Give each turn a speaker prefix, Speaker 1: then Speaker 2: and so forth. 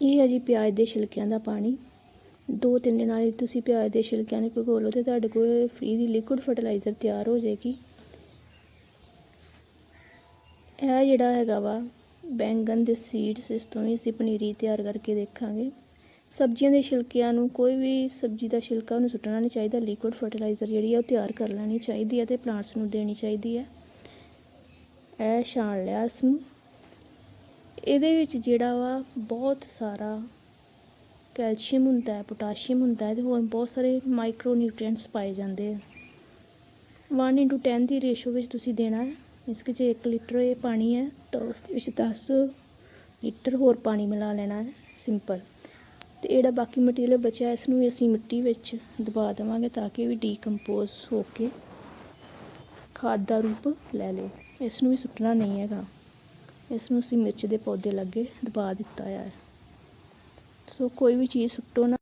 Speaker 1: ਇਹ ਹੈ ਜੀ ਪਿਆਜ਼ ਦੇ ਛਿਲਕਿਆਂ ਦਾ ਪਾਣੀ। ਦੋ ਤਿੰਨ ਦਿਨਾਂ ਲਈ ਤੁਸੀਂ ਪਿਆਜ਼ ਦੇ ਛਿਲਕਿਆਂ ਨੂੰ ਭਿਗੋ ਲਓ ਤੇ ਤੁਹਾਡੇ ਕੋਲ ਫ੍ਰੀ ਦੀ ਲਿਕੁਇਡ ਫਰਟੀਲਾਈਜ਼ਰ ਤਿਆਰ ਹੋ ਜਾਏਗੀ। ਇਹ ਜਿਹੜਾ ਹੈਗਾ ਵਾ ਬੈਂਗਨ ਦੇ ਸੀਡਸ ਇਸ ਤੋਂ ਵੀ ਅਸੀਂ ਪਨੀਰੀ ਤਿਆਰ ਕਰਕੇ ਦੇਖਾਂਗੇ। ਸਬਜ਼ੀਆਂ ਦੇ ਛਿਲਕਿਆਂ ਨੂੰ ਕੋਈ ਵੀ ਸਬਜ਼ੀ ਦਾ ਛਿਲਕਾ ਉਹਨੂੰ ਸੁੱਟਣਾ ਨਹੀਂ ਚਾਹੀਦਾ ਲਿਕੁਇਡ ਫਰਟੀਲਾਈਜ਼ਰ ਜਿਹੜੀ ਆ ਉਹ ਤਿਆਰ ਕਰ ਲੈਣੀ ਚਾਹੀਦੀ ਹੈ ਤੇ ਪਲਾਂਟਸ ਨੂੰ ਦੇਣੀ ਚਾਹੀਦੀ ਹੈ ਇਹ ਛਾਣ ਲਿਆ ਇਸ ਨੂੰ। ਇਹਦੇ ਵਿੱਚ ਜਿਹੜਾ ਵਾ ਬਹੁਤ ਸਾਰਾ ਕੈਲਸ਼ੀਅਮ ਹੁੰਦਾ ਹੈ, ਪੋਟਾਸ਼ੀਅਮ ਹੁੰਦਾ ਹੈ ਤੇ ਹੋਰ ਬਹੁਤ ਸਾਰੇ ਮਾਈਕਰੋ ਨਿਊਟ੍ਰੀਐਂਟਸ ਪਾਏ ਜਾਂਦੇ ਆ। 1:10 ਦੀ ਰੇਸ਼ੋ ਵਿੱਚ ਤੁਸੀਂ ਦੇਣਾ ਹੈ। ਇਸ ਕਿ ਜੇ 1 ਲੀਟਰ ਇਹ ਪਾਣੀ ਹੈ ਤਾਂ ਉਸ ਦੇ ਵਿੱਚ 10 ਲੀਟਰ ਹੋਰ ਪਾਣੀ ਮਿਲਾ ਲੈਣਾ ਹੈ ਸਿੰਪਲ ਤੇ ਜਿਹੜਾ ਬਾਕੀ ਮਟੀਰੀਅਲ ਬਚਿਆ ਇਸ ਨੂੰ ਵੀ ਅਸੀਂ ਮਿੱਟੀ ਵਿੱਚ ਦਬਾ ਦੇਵਾਂਗੇ ਤਾਂ ਕਿ ਇਹ ਵੀ ਡੀਕੰਪੋਜ਼ ਹੋ ਕੇ ਖਾਦ ਦਾ ਰੂਪ ਲੈ ਲੇ ਇਸ ਨੂੰ ਵੀ ਸੁੱਟਣਾ ਨਹੀਂ ਹੈਗਾ। ਇਸ ਨੂੰ ਅਸੀਂ ਮਿਰਚ ਦੇ ਪੌਦੇ ਲਾਗੇ ਦਬਾ ਦਿੱਤਾ ਹੈ ਸੋ ਕੋਈ ਵੀ ਚੀਜ਼ ਸੁੱਟੋ ਨਾ।